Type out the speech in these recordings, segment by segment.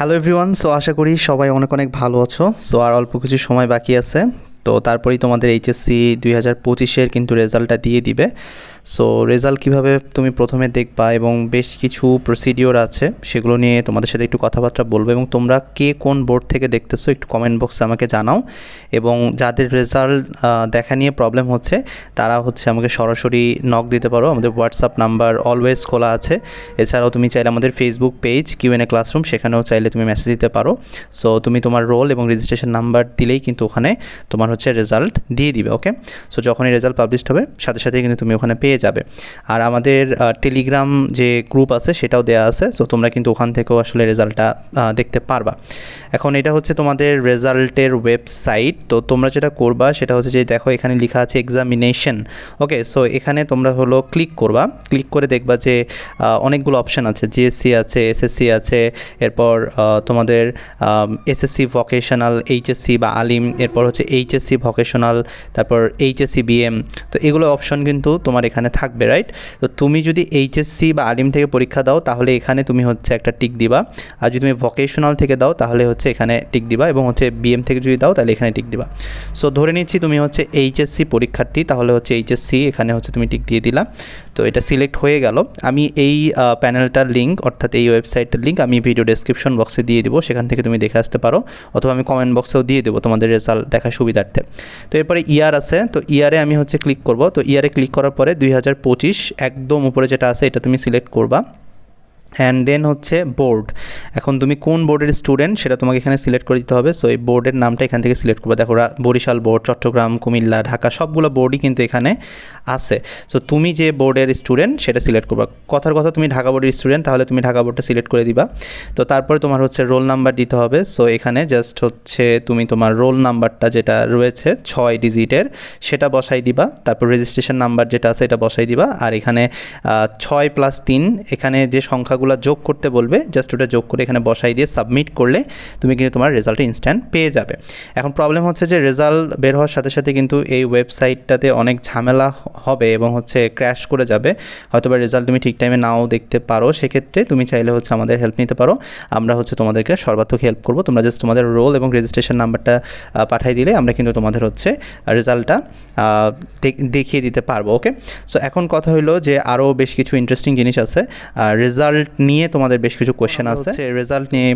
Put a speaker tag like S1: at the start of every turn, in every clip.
S1: Hello everyone so আশা করি সবাই অনেক অনেক ভালো আছো। সো আর অল্প কিছু সময় বাকি আছে। তো তারপরেই তোমাদের এইচএসসি দুই হাজার পঁচিশের কিন্তু রেজাল্টটা দিয়ে দিবে। সো রেজাল্ট কীভাবে তুমি প্রথমে দেখবা এবং বেশ কিছু প্রসিডিওর আছে, সেগুলো নিয়ে তোমাদের সাথে একটু কথাবার্তা বলব এবং তোমরা কে কোন বোর্ড থেকে দেখতেছো একটু কমেন্ট বক্সে আমাকে জানাও এবং যাদের রেজাল্ট দেখা নিয়ে প্রবলেম হচ্ছে, তারা হচ্ছে আমাকে সরাসরি নক দিতে পারো। আমাদের হোয়াটসঅ্যাপ নাম্বার অলওয়েজ খোলা আছে। এছাড়াও তুমি চাইলে আমাদের ফেসবুক পেজ কিউএনএ ক্লাসরুম সেখানেও চাইলে তুমি মেসেজ দিতে পারো। সো তুমি তোমার রোল এবং রেজিস্ট্রেশন নাম্বার দিলেই কিন্তু ওখানে তোমার হচ্ছে রেজাল্ট দিয়ে দিবে ওকে সো যখনই রেজাল্ট পাবলিশড হবে, সাথে সাথে কিন্তু তুমি ওখানে পেয়ে যাবে। আর আমাদের টেলিগ্রাম যে গ্রুপ আছে সেটাও দেওয়া আছে সো তোমরা কিন্তু ওখান থেকেও আসলে রেজাল্টটা দেখতে পারবা। এখন এটা হচ্ছে তোমাদের রেজাল্টের ওয়েবসাইট তো তোমরা যেটা করবা সেটা হচ্ছে যে, দেখো এখানে লেখা আছে এক্সামিনেশন ওকে সো এখানে তোমরা হলো ক্লিক করবা ক্লিক করে দেখবা যে অনেকগুলো অপশান আছে জিএসসি আছে এসএসসি আছে, এরপর তোমাদের এসএসসি ভোকেশনাল এইচএসসি বা আলিম, এরপর হচ্ছে এইচএসসি ভোকেশনাল তারপর এইচএসসি বিএম তো এগুলো অপশন কিন্তু তোমার এখানে থাকবে রাইট তো তুমি যদি এইচএসসি বা আলিম থেকে পরীক্ষা দাও, তাহলে এখানে তুমি হচ্ছে একটা টিক দিবা। আর যদি তুমি ভোকেশনাল থেকে দাও, তাহলে হচ্ছে এখানে টিক দিবা এবং হচ্ছে বিএম থেকে যদি দাও, তাহলে এখানে টিক দিবা। সো ধরে নিচ্ছি তুমি হচ্ছে এইচএসসি পরীক্ষার্থী, তাহলে হচ্ছে এইচএসসি এখানে হচ্ছে তুমি টিক দিয়ে দিলা। তো এটা সিলেক্ট হয়ে গেল। আমি এই প্যানেলটার লিঙ্ক অর্থাৎ এই ওয়েবসাইটের লিঙ্ক আমি ভিডিও ডেসক্রিপশন বক্সে দিয়ে দিব, সেখান থেকে তুমি দেখে আসতে পারো। অথবা আমি কমেন্ট বক্সেও দিয়ে দেবো তোমাদের রেজাল্ট দেখার সুবিধার্থে। তো এরপরে ইয়ার আছে, তো ইয়ারে আমি হচ্ছে ক্লিক করব। তো ইয়ারে ক্লিক করার পরে দুই হাজার পঁচিশ একদম উপরে যেটা আছে, এটা তুমি সিলেক্ট করবা। অ্যান্ড দেন হচ্ছে বোর্ড এখন তুমি কোন বোর্ডের স্টুডেন্ট সেটা তোমাকে এখানে সিলেক্ট করে দিতে হবে। সো এই বোর্ডের নামটা এখান থেকে সিলেক্ট করবে। দেখো বরিশাল বোর্ড চট্টগ্রাম, কুমিল্লা, ঢাকা, সবগুলো বোর্ডই কিন্তু এখানে আছে। সো তুমি যে বোর্ডের স্টুডেন্ট সেটা সিলেক্ট করবা। কথার কথা, তুমি ঢাকা বোর্ডের স্টুডেন্ট তাহলে তুমি ঢাকা বোর্ডটা সিলেক্ট করে দিবা। তো তারপরে তোমার হচ্ছে রোল নাম্বার দিতে হবে। সো এখানে জাস্ট হচ্ছে তুমি তোমার রোল নাম্বারটা যেটা রয়েছে, ছয় ডিজিটের সেটা বসাই দিবা। তারপর রেজিস্ট্রেশন নাম্বার যেটা আছে, এটা বসাই দিবা। আর এখানে ছয় প্লাস তিন, এখানে যে সংখ্যাগুলো যোগ করতে বলবে জাস্ট ওটা যোগ করে এখানে বসাই দিয়ে সাবমিট করলে তুমি কিন্তু তোমার রেজাল্ট ইনস্ট্যান্ট পেয়ে যাবে। এখন প্রবলেম হচ্ছে যে রেজাল্ট বের হওয়ার সাথে সাথে কিন্তু এই ওয়েবসাইটটাতে অনেক ঝামেলা হবে এবং হচ্ছে ক্র্যাশ করে যাবে হয়তো বা রেজাল্ট তুমি ঠিক টাইমে নাও দেখতে পারো সেক্ষেত্রে তুমি চাইলে হচ্ছে আমাদের হেল্প নিতে পারো। আমরা হচ্ছে তোমাদেরকে সর্বাত্মক হেল্প করব। তোমরা জাস্ট তোমাদের রোল এবং রেজিস্ট্রেশন নাম্বারটা পাঠিয়ে দিলে আমরা কিন্তু তোমাদের হচ্ছে রেজাল্টটা দেখিয়ে দিতে পারব ওকে সো এখন কথা হলো যে আরও বেশ কিছু ইন্টারেস্টিং জিনিস আছে। রেজাল্ট নিয়ে তোমাদের বেশ কিছু কোয়েশ্চেন আছে। রেজাল্ট নিয়ে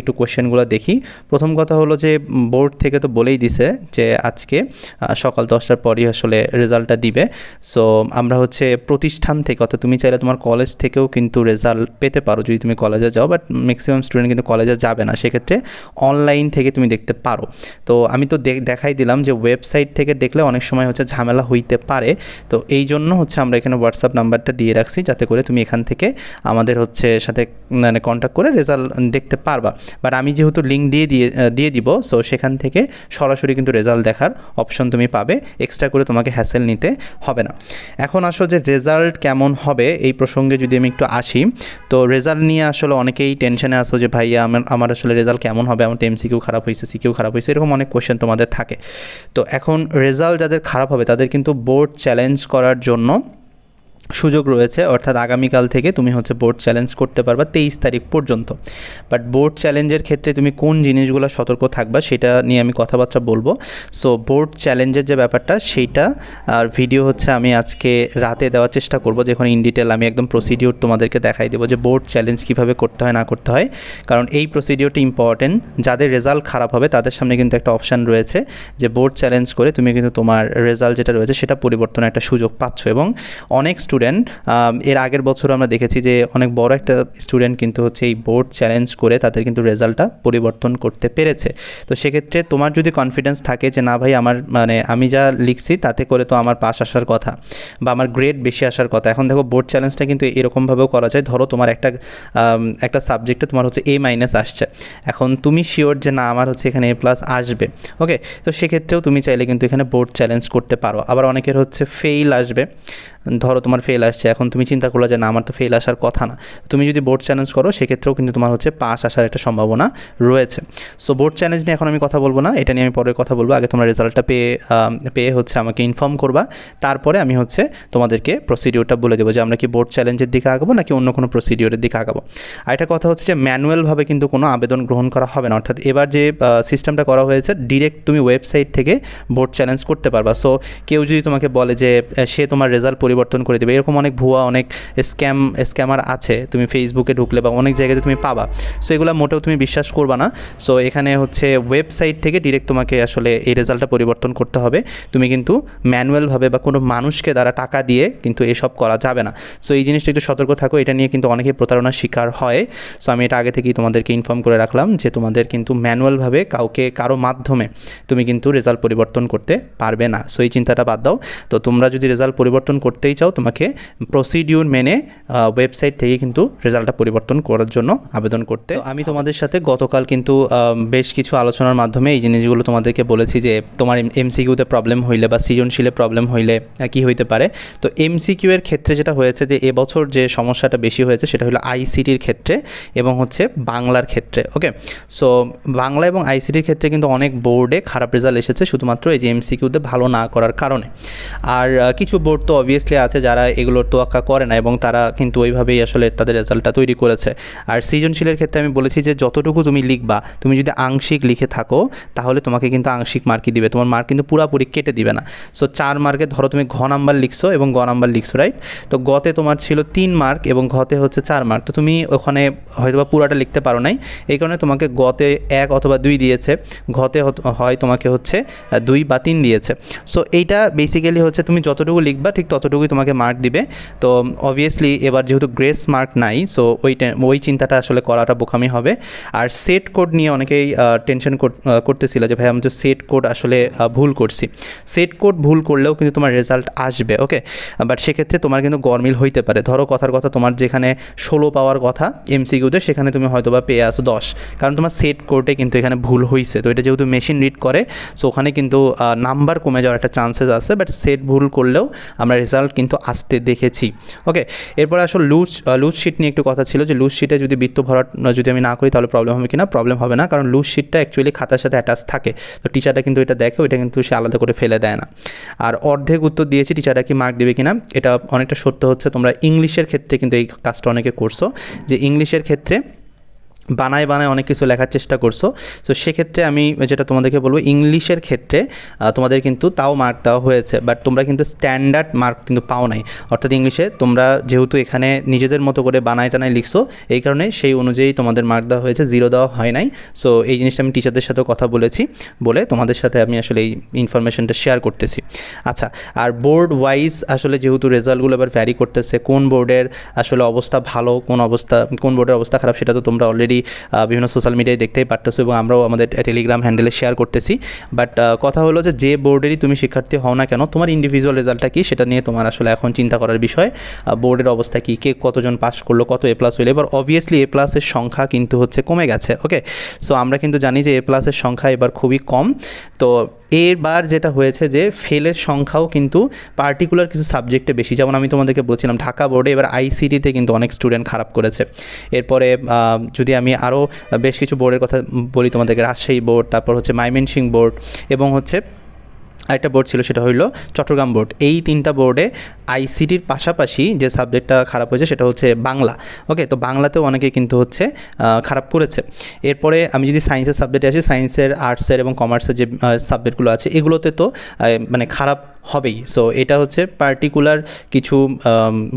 S1: একটু কোয়েশ্চেনগুলো দেখি। প্রথম কথা হলো যে বোর্ড থেকে তো বলেই দিছে যে আজকে সকাল দশটার পরই আসলে রেজাল্টটা দিবে। সো আমরা হচ্ছে প্রতিষ্ঠান থেকে, অর্থাৎ তুমি চাইলে তোমার কলেজ থেকেও কিন্তু রেজাল্ট পেতে পারো যদি তুমি কলেজে যাও বাট ম্যাক্সিমাম স্টুডেন্ট কিন্তু কলেজে যাবে না। সেক্ষেত্রে অনলাইন থেকে তুমি দেখতে পারো। তো আমি তো দেখ- দেখাই দিলাম যে ওয়েবসাইট থেকে দেখলে অনেক সময় হচ্ছে ঝামেলা হইতে পারে। তো এই জন্য হচ্ছে আমরা এখানে হোয়াটসঅ্যাপ নাম্বারটা দিয়ে রাখছি, যাতে করে তুমি এখান থেকে আমাদের হচ্ছে সাথে মানে কন্ট্যাক্ট করে রেজাল্ট দেখতে পারবা। বাট আমি যেহেতু লিঙ্ক দিয়ে দিয়ে দিয়ে দিব সো সেখান থেকে সরাসরি কিন্তু রেজাল্ট দেখার অপশন তুমি পাবে। এক্সট্রা করে তোমাকে হ্যাসেল নিতে হবে না। এখন আসো যে রেজাল্ট কেমন হবে, এই প্রসঙ্গে যদি আমি একটু আসি, তো রেজাল্ট নিয়ে আসলে অনেকেই টেনশনে আসো যে ভাইয়া, আমার আমার আসলে রেজাল্ট কেমন হবে? আমার এমসিকিউ খারাপ হয়েছে সিকিউ খারাপ হয়েছে এরকম অনেক কোয়েশ্চেন তোমাদের থাকে। তো এখন রেজাল্ট যাদের খারাপ হবে, তাদের কিন্তু বোর্ড চ্যালেঞ্জ করার জন্য সুযোগ রয়েছে, অর্থাৎ আগামীকাল থেকে তুমি হচ্ছে বোর্ড চ্যালেঞ্জ করতে পারবা তেইশ তারিখ পর্যন্ত। বাট বোর্ড চ্যালেঞ্জের ক্ষেত্রে তুমি কোন জিনিসগুলো সতর্ক থাকবা সেটা নিয়ে আমি কথাবার্তা বলব। সো বোর্ড চ্যালেঞ্জের যে ব্যাপারটা সেইটা আর ভিডিও হচ্ছে আমি আজকে রাতে দেওয়ার চেষ্টা করব, যেখানে ইন ডিটেল আমি একদম প্রসিডিওর তোমাদেরকে দেখাই দেবো যে বোর্ড চ্যালেঞ্জ কীভাবে করতে হয়, না করতে হয়। কারণ এই প্রসিডিওরটি ইম্পর্টেন্ট যাদের রেজাল্ট খারাপ হবে তাদের সামনে কিন্তু একটা অপশান রয়েছে যে বোর্ড চ্যালেঞ্জ করে তুমি কিন্তু তোমার রেজাল্ট যেটা রয়েছে সেটা পরিবর্তনের একটা সুযোগ পাচ্ছ। এবং অনেক স্টুডেন্ট এর আগের বছর আমরা দেখেছি যে অনেক বড় একটা স্টুডেন্ট কিন্তু হচ্ছে এই বোর্ড চ্যালেঞ্জ করে তাদের কিন্তু রেজাল্টটা পরিবর্তন করতে পেরেছে। তো সেক্ষেত্রে তোমার যদি কনফিডেন্স থাকে যে না ভাই আমার মানে আমি যা লিখছি তাতে করে তো আমার পাস আসার কথা বা আমার গ্রেড বেশি আসার কথা। এখন দেখো বোর্ড চ্যালেঞ্জটা কিন্তু এরকমভাবেও করা যায়। ধরো তোমার একটা একটা সাবজেক্টে তোমার হচ্ছে এ মাইনাস আসছে। এখন তুমি শিওর যে না আমার হচ্ছে এখানে এ প্লাস আসবে। ওকে তো সেক্ষেত্রেও তুমি চাইলে কিন্তু এখানে বোর্ড চ্যালেঞ্জ করতে পারো। আবার অনেকের হচ্ছে ফেইল আসবে। ধরো তোমার ফেল আসছে। এখন তুমি চিন্তা করলে যে, না, আমার তো ফেল আসার কথা না। তুমি যদি বোর্ড চ্যালেঞ্জ করো, সেক্ষেত্রেও কিন্তু তোমার হচ্ছে পাস আসার একটা সম্ভাবনা রয়েছে। সো বোর্ড চ্যালেঞ্জ নিয়ে এখন আমি কথা বলব না। এটা নিয়ে আমি পরে কথা বলব। আগে তোমরা রেজাল্টটা পেয়ে পেয়ে হচ্ছে আমাকে ইনফর্ম করবা। তারপরে আমি হচ্ছে তোমাদেরকে প্রসিডিওরটা বলে দেবো যে, আমরা কি বোর্ড চ্যালেঞ্জের দিকে আগাবো নাকি অন্য কোনো প্রসিডিওরের দিকে আগাবো। আর একটা কথা হচ্ছে যে ম্যানুয়ালভাবে কিন্তু কোনো আবেদন গ্রহণ করা হবে না। অর্থাৎ এবার যে সিস্টেমটা করা হয়েছে ডিরেক্ট তুমি ওয়েবসাইট থেকে বোর্ড চ্যালেঞ্জ করতে পারবা। সো কেউ যদি তোমাকে বলে যে সে তোমার রেজাল্ট পরিবর্তন করে দেবে এরকম অনেক ভুয়া, অনেক স্ক্যাম, স্ক্যামার আছে। তুমি ফেসবুকে ঢুকলে বা অনেক জায়গাতে তুমি পাবা। সো এগুলো মোটেও তুমি বিশ্বাস করবা না। সো এখানে হচ্ছে ওয়েবসাইট থেকে ডিরেক্ট তোমাকে আসলে এই রেজাল্টটা পরিবর্তন করতে হবে। তুমি কিন্তু ম্যানুয়ালভাবে বা কোনো মানুষকে দ্বারা টাকা দিয়ে কিন্তু এসব করা যাবে না। সো এই জিনিসটা একটু সতর্ক থাকো। এটা নিয়ে কিন্তু অনেকেই প্রতারণার শিকার হয়। সো আমি এটা আগে থেকেই তোমাদেরকে ইনফর্ম করে রাখলাম যে তোমাদের কিন্তু ম্যানুয়ালভাবে কাউকে কারও মাধ্যমে তুমি কিন্তু রেজাল্ট পরিবর্তন করতে পারবে না। সো এই চিন্তাটা বাদ দাও। তো তোমরা যদি রেজাল্ট পরিবর্তন করতেই চাও, তোমাকে প্রসিডিউর মেনে ওয়েবসাইট থেকে কিন্তু রেজাল্টটা পরিবর্তন করার জন্য আবেদন করতে। আমি তোমাদের সাথে গতকাল কিন্তু বেশ কিছু আলোচনার মাধ্যমে এই জিনিসগুলো তোমাদেরকে বলেছি যে তোমার এমসিকিউতে প্রবলেম হইলে বা সৃজনশীলে প্রবলেম হইলে কি হইতে পারে। তো এমসিকিউ এর ক্ষেত্রে যেটা হয়েছে যে এবছর যে সমস্যাটা বেশি হয়েছে সেটা হলো আইসিটির ক্ষেত্রে এবং হচ্ছে বাংলার ক্ষেত্রে ওকে সো বাংলা এবং আইসিটির ক্ষেত্রে কিন্তু অনেক বোর্ডে খারাপ রেজাল্ট এসেছে, শুধুমাত্র এই যে এমসিকিউতে ভালো না করার কারণে। আর কিছু বোর্ড তো অবভিয়াসলি আছে যারা এগুলোর তোয়াক্কা করে না এবং তারা কিন্তু ওইভাবেই আসলে তাদের রেজাল্টটা তৈরি করেছে। আর সৃজনশীলের ক্ষেত্রে আমি বলেছি যে যতটুকু তুমি লিখবা, তুমি যদি আংশিক লিখে থাকো, তাহলে তোমাকে কিন্তু আংশিক মার্কই দিবে। তোমার মার্ক কিন্তু পুরাপুরি কেটে দিবে না। সো চার মার্কে ধরো তুমি ঘ নাম্বার লিখছো এবং গ নাম্বার লিখছো রাইট তো গতে তোমার ছিল তিন মার্ক এবং ঘতে হচ্ছে চার মার্ক। তো তুমি ওখানে হয়তো বা পুরাটা লিখতে পারো নাই। এই কারণে তোমাকে গতে এক অথবা দুই দিয়েছে। ঘতে হয় তোমাকে হচ্ছে দুই বা তিন দিয়েছে। সো এইটা বেসিক্যালি হচ্ছে তুমি যতটুকু লিখবা, ঠিক ততটুকুই তোমাকে মার্ক দিবে। তো অবভিয়াসলি এবার যেহেতু গ্রেস মার্ক নাই সো ওই ওই চিন্তাটা আসলে করাটা বোকামি হবে। আর সেট কোড নিয়ে অনেকেই টেনশন করতেছিল যে, ভাই, আমি তো সেট কোড আসলে ভুল করছি। সেট কোড ভুল করলেও কিন্তু তোমার রেজাল্ট আসবে ওকে বাট সেক্ষেত্রে তোমার কিন্তু গরমিল হইতে পারে। ধরো কথার কথা, তোমার যেখানে ষোলো পাওয়ার কথা এমসিকিউতে সেখানে তুমি হয়তো বা পেয়ে আসো দশ। কারণ তোমার সেট কোডে কিন্তু এখানে ভুল হয়েছে তো এটা যেহেতু মেশিন রিড করে সো ওখানে কিন্তু নাম্বার কমে যাওয়ার একটা চান্সেস আছে। বাট সেট ভুল করলেও আমরা রেজাল্ট কিন্তু আসতে দেখেছি। ওকে এরপরে আসল লুজ লুজ শিট নিয়ে একটু কথা ছিল যে লুজ শিটে যদি বৃত্ত ভরাট যদি আমি না করি তাহলে প্রবলেম হবে কি না? প্রবলেম হবে না, কারণ লুজ শিটটা অ্যাকচুয়ালি খাতার সাথে অ্যাটাচ থাকে। তো টিচারটা কিন্তু এটা দেখে, ওইটা কিন্তু সে আলাদা করে ফেলে দেয় না। আর অর্ধেক উত্তর দিয়েছি টিচাররা কি মার্ক দেবে কিনা? এটা অনেকটা সত্য হচ্ছে, তোমরা ইংলিশের ক্ষেত্রে কিন্তু এই কাজটা অনেকে করছ, যে ইংলিশের ক্ষেত্রে বানায় বানায় অনেক কিছু লেখার চেষ্টা করছ। তো সেক্ষেত্রে আমি যেটা তোমাদেরকে বলব, ইংলিশের ক্ষেত্রে তোমাদের কিন্তু তাও মার্ক দেওয়া হয়েছে বাট তোমরা কিন্তু স্ট্যান্ডার্ড মার্ক কিন্তু পাও নাই। অর্থাৎ ইংলিশে তোমরা যেহেতু এখানে নিজেদের মতো করে বানায় টানায় লিখছো, এই কারণে সেই অনুযায়ী তোমাদের মার্ক দেওয়া হয়েছে জিরো দেওয়া হয় নাই। সো এই জিনিসটা আমি টিচারদের সাথেও কথা বলেছি, বলে তোমাদের সাথে আমি আসলে এই ইনফরমেশনটা শেয়ার করতেছি। আচ্ছা আর বোর্ড ওয়াইজ আসলে যেহেতু রেজাল্টগুলো এবার ভ্যারি করতেছে, কোন বোর্ডের আসলে অবস্থা ভালো, কোন অবস্থা, কোন বোর্ডের অবস্থা খারাপ, সেটা তো তোমরা অলরেডি বিভিন্ন সোশ্যাল মিডিয়ায় দেখতেই পারতেছো এবং আমরাও আমাদের টেলিগ্রাম হ্যান্ডেলে শেয়ার করতেছি। বাট কথা হলো যে যে বোর্ডেরই তুমি শিক্ষার্থী হও না কেন, তোমার ইন্ডিভিজুয়াল রেজাল্টটা কি সেটা নিয়ে তোমার আসলে এখন চিন্তা করার বিষয়। বোর্ডের অবস্থা কী, কে কতজন পাস করল, কত এ প্লাস হইল এবার অবভিয়াসলি এ প্লাসের সংখ্যা কিন্তু হচ্ছে কমে গেছে ওকে সো আমরা কিন্তু জানি যে এ প্লাসের সংখ্যা এবার খুবই কম। তো, এবার যেটা হয়েছে যে ফেলের সংখ্যাও কিন্তু পার্টিকুলার কিছু সাবজেক্টে বেশি। যেমন আমি তোমাদেরকে বলছিলাম, ঢাকা বোর্ডে এবার আইসিটিতে কিন্তু অনেক স্টুডেন্ট খারাপ করেছে। এরপরে যদি আমি আরও বেশ কিছু বোর্ডের কথা বলি তোমাদেরকে, রাজশাহী বোর্ড তারপর হচ্ছে মাইমেনসিং বোর্ড এবং হচ্ছে আরেকটা বোর্ড ছিল, সেটা হলো চট্টগ্রাম বোর্ড এই তিনটা বোর্ডে আইসিটির পাশাপাশি যে সাবজেক্টটা খারাপ হয়েছে, সেটা হচ্ছে বাংলা। ওকে, তো বাংলাতেও অনেকে কিন্তু হচ্ছে খারাপ করেছে। এরপরে আমি যদি সায়েন্সের সাবজেক্টে আসি সায়েন্সের আর্টসের এবং কমার্সের যে সাবজেক্টগুলো আছে, এগুলোতে তো মানে খারাপ হবেই। সো এটা হচ্ছে পার্টিকুলার কিছু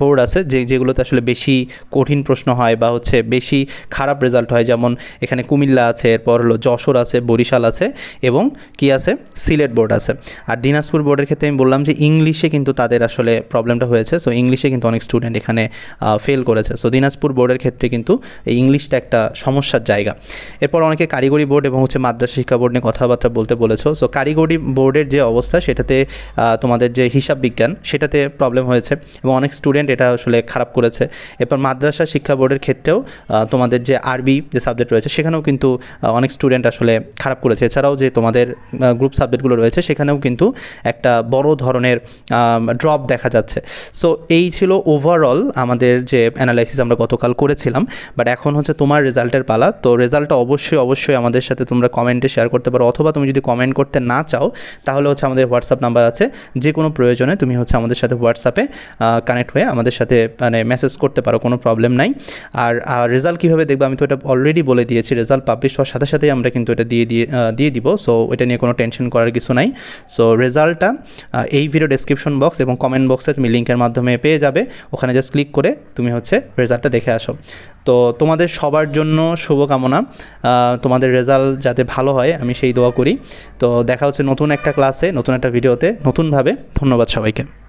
S1: বোর্ড আছে যে, যেগুলোতে আসলে বেশি কঠিন প্রশ্ন হয় বা হচ্ছে বেশি খারাপ রেজাল্ট হয়। যেমন এখানে কুমিল্লা আছে, এরপর হলো যশোর আছে, বরিশাল আছে এবং কি আছে? সিলেট বোর্ড আছে। আর দিনাজপুর বোর্ডের ক্ষেত্রে আমি বললাম যে, ইংলিশে কিন্তু তাদের আসলে প্রবলেমটা হয়েছে। সো ইংলিশে কিন্তু অনেক স্টুডেন্ট এখানে ফেল করেছে। সো দিনাজপুর বোর্ডের ক্ষেত্রে কিন্তু এই ইংলিশটা একটা সমস্যার জায়গা। এরপর অনেকে কারিগরি বোর্ড এবং হচ্ছে মাদ্রাসা শিক্ষা বোর্ড নিয়ে কথাবার্তা বলতে বলেছ। সো কারিগরি বোর্ডের যে অবস্থা সেটাতে তোমাদের যে হিসাব বিজ্ঞান, সেটাতে প্রবলেম হয়েছে এবং অনেক স্টুডেন্ট এটা আসলে খারাপ করেছে। এরপর মাদ্রাসা শিক্ষা বোর্ডের ক্ষেত্রেও তোমাদের যে আরবি যে সাবজেক্ট রয়েছে, সেখানেও কিন্তু অনেক স্টুডেন্ট আসলে খারাপ করেছে। এছাড়াও যে তোমাদের গ্রুপ সাবজেক্টগুলো রয়েছে, সেখানেও কিন্তু একটা বড় ধরনের ড্রপ দেখা যাচ্ছে। সো এই ছিল ওভারঅল আমাদের যে অ্যানালাইসিস আমরা গতকাল করেছিলাম। বাট এখন হচ্ছে তোমার রেজাল্টের পালা। তো রেজাল্টটা অবশ্যই অবশ্যই আমাদের সাথে তোমরা কমেন্টে শেয়ার করতে পারো। অথবা তুমি যদি কমেন্ট করতে না চাও, তাহলে হচ্ছে আমাদের হোয়াটসঅ্যাপ নাম্বার আছে। যে কোনো প্রয়োজনে তুমি হচ্ছে আমাদের সাথে হোয়াটসঅ্যাপে কানেক্ট হয়ে আমাদের সাথে মানে মেসেজ করতে পারো, কোনো প্রবলেম নাই। আর রেজাল্ট কীভাবে দেখবে? আমি তো এটা অলরেডি বলে দিয়েছি রেজাল্ট পাবলিশ হওয়ার সাথে সাথেই আমরা কিন্তু এটা দিয়ে দিয়ে দিয়ে দিব। সো এটা নিয়ে কোনো টেনশন করার কিছু নাই। সো রেজাল্টটা এই ভিডিও ডেসক্রিপশন বক্স এবং কমেন্ট বক্সে তুমি লিঙ্কের মাধ্যমে পেয়ে যাবে। ওখানে জাস্ট ক্লিক করে তুমি হচ্ছে রেজাল্টটা দেখে আসো। তো তোমাদের সবার জন্য শুভকামনা। তোমাদের রেজাল্ট যাতে ভালো হয়, আমি সেই দোয়া করি। তো দেখা হচ্ছে নতুন একটা ক্লাসে, নতুন একটা ভিডিওতে। নতুনভাবে ধন্যবাদ সবাইকে।